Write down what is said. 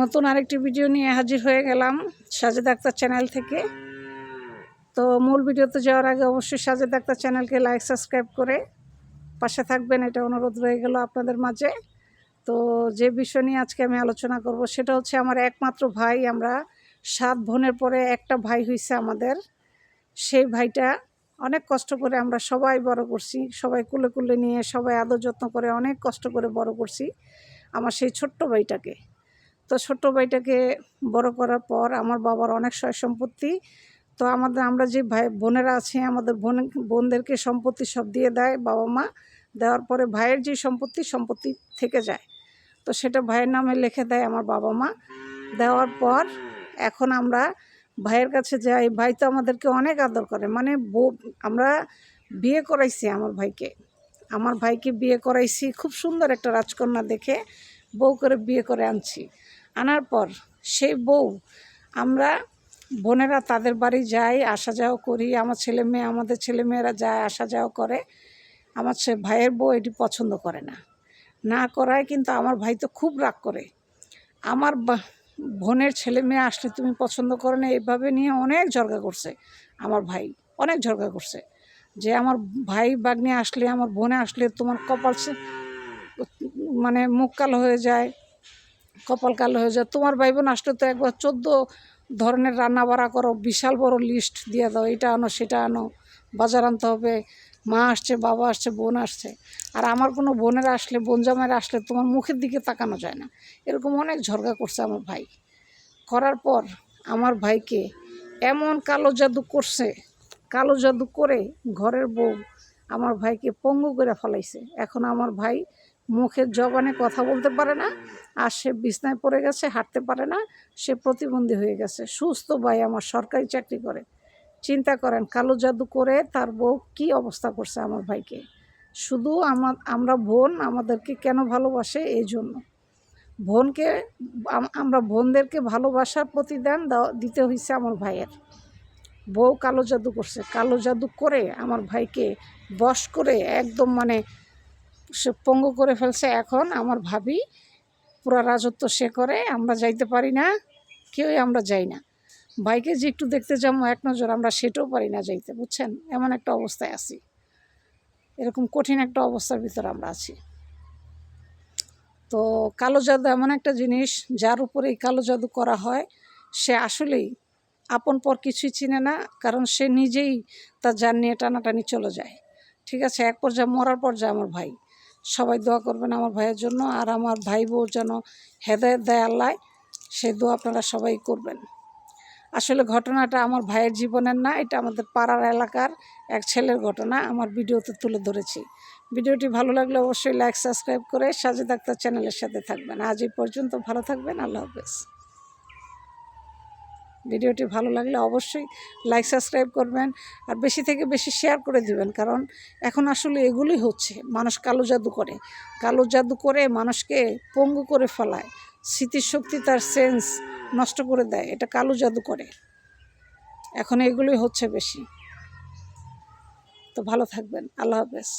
নতুন আরেকটি ভিডিও নিয়ে হাজির হয়ে গেলাম সাজেদ আক্তার চ্যানেল থেকে। তো মূল ভিডিওতে যাওয়ার আগে অবশ্যই সাজেদ আক্তার চ্যানেলকে লাইক, সাবস্ক্রাইব করে পাশে থাকবেন, এটা অনুরোধ রয়ে গেল আপনাদের মাঝে। তো যে বিষয় নিয়ে আজকে আমি আলোচনা করব সেটা হচ্ছে আমার একমাত্র ভাই, আমরা সাত বোনের পরে একটা ভাই হয়েছে আমাদের। সেই ভাইটা অনেক কষ্ট করে আমরা সবাই বড় করছি, সবাই কুলে কুলে নিয়ে সবাই আদর যত্ন করে অনেক কষ্ট করে বড় করছি। আমার সেই ছোট্ট ভাইটাকে। তো ছোট্ট ভাইটাকে বড় করার পর আমার বাবার অনেক সয় সম্পত্তি। তো আমাদের, আমরা যে ভাই, বোনেরা আছি, আমাদের বোন, বোনদেরকে সম্পত্তি সব দিয়ে দেয়, বাবা মা। দেওয়ার পরে ভাইয়ের যে সম্পত্তি সম্পত্তি থেকে যায়। তো সেটা ভাইয়ের নামে লিখে দেয় আমার বাবা মা। দেওয়ার পর এখন আমরা ভাইয়ের কাছে যাই। ভাই তো আমাদেরকে অনেক আদর করে। মানে বউ, আমরা বিয়ে করাইছি আমার ভাইকে। আমার ভাইকে বিয়ে করাইছি। খুব সুন্দর একটা রাজকন্যা দেখে। বউ করে বিয়ে করে আনছি। আনার পর সেই বউ, আমরা বোনেরা তাদের বাড়ি যাই, আসা যাওয়া করি। আমার ছেলে মেয়ে, আমাদের ছেলে মেয়েরা যায়, আসা যাওয়া করে। আমার সে ভাইয়ের বউ এটি পছন্দ করে না। না করায় কিন্তু আমার ভাই তো খুব রাগ করে। আমার বোনের ছেলে মেয়ে আসলে তুমি পছন্দ করো না এইভাবে নিয়ে অনেক ঝরগা করছে আমার ভাই, অনেক ঝরগা করছে। যে আমার ভাই বাগনি আসলে, আমার বোনে আসলে তোমার কপাল মানে মুখ কালো হয়ে যায়, কপাল কালো হয়ে যায়। তোমার ভাই বোন আসলে তো একবার চোদ্দ ধরনের রান্না বাড়া করো, বিশাল বড় লিস্ট দিয়ে দাও, এটা আনো, সেটা আনো, বাজার আনতে হবে, মা আসছে, বাবা আসছে, বোন আসছে। আর আমার কোনো বোনের আসলে, বোন জামাইরা আসলে তোমার মুখের দিকে তাকানো যায় না। এরকম অনেক ঝরগা করছে আমার ভাই। করার পর আমার ভাইকে এমন কালো জাদু করছে, কালো জাদু করে ঘরের বউ আমার ভাইকে পঙ্গু করে ফেলাইছে। এখন আমার ভাই মুখের জবানে কথা বলতে পারে না, আর সে বিছনায় পড়ে গেছে, হাঁটতে পারে না, সে প্রতিবন্ধী হয়ে গেছে। সুস্থ ভাই আমার, সরকারি চাকরি করে। চিন্তা করেন, কালো জাদু করে তার বউ কী অবস্থা করছে আমার ভাইকে? শুধু আমার আমরা বোন, আমাদেরকে কেন ভালোবাসে? এই জন্য। বোনকে আমরা বোনদেরকে ভালোবাসার প্রতিদান দিতে হয়েছে আমার ভাইয়ের। বউ কালো জাদু করছে। কালো জাদু করে আমার ভাইকে বশ করে একদম মানে পঙ্গু করে ফেলছে এখন আমার ভাবি। পুরা রাজত্ব সে করে, আমরা যাইতে পারি না, কেউই আমরা যাই না। ভাইকে যে একটু দেখতে যাব, এক নজর আমরা সেটাও পারি না যাইতে, বুঝছেন? এমন একটা অবস্থায় আছি। এরকম কঠিন একটা অবস্থার ভিতর আমরা আছি। তো কালো জাদু এমন একটা জিনিস, যার উপরে এই কালো জাদু করা হয়, সে আসলেই আপন পর কিছুই চিনে না, কারণ সে নিজেই তার জান নিয়ে টানাটানি চলে যায়। ঠিক আছে, এক পর্যায়ে মরার পর্যায়ে আমার ভাই। সবাই দোয়া করবেন আমার ভাইয়ের জন্য। আর আমার ভাই বউ যেন হেদায়ত দেয় আল্লাহ সেই দোয়া আপনারা সবাই করবেন। আসলে ঘটনাটা আমার ভাইয়ের জীবনের না, এটা আমাদের পাড়ার এলাকার এক ছেলের ঘটনা, আমার ভিডিওতে তুলে ধরেছি। ভিডিওটি ভালো লাগলে অবশ্যই লাইক সাবস্ক্রাইব করে সাজেদ আক্তার চ্যানেলের সাথে থাকবেন। আজ এই পর্যন্ত ভালো থাকবেন, আল্লাহ হাফেজ। ভিডিওটি ভালো লাগলে অবশ্যই লাইক সাবস্ক্রাইব করবেন আর বেশি থেকে বেশি শেয়ার করে দিবেন। কারণ এখন আসলে এগুলোই হচ্ছে, মানুষ কালো জাদু করে। কালো জাদু করে মানুষকে পঙ্গু করে ফেলায়, স্মৃতিশক্তি তার সেন্স নষ্ট করে দেয়, এটা কালো জাদু করে। এখন এগুলোই হচ্ছে বেশি। তো ভালো থাকবেন, আল্লাহ হাফেজ।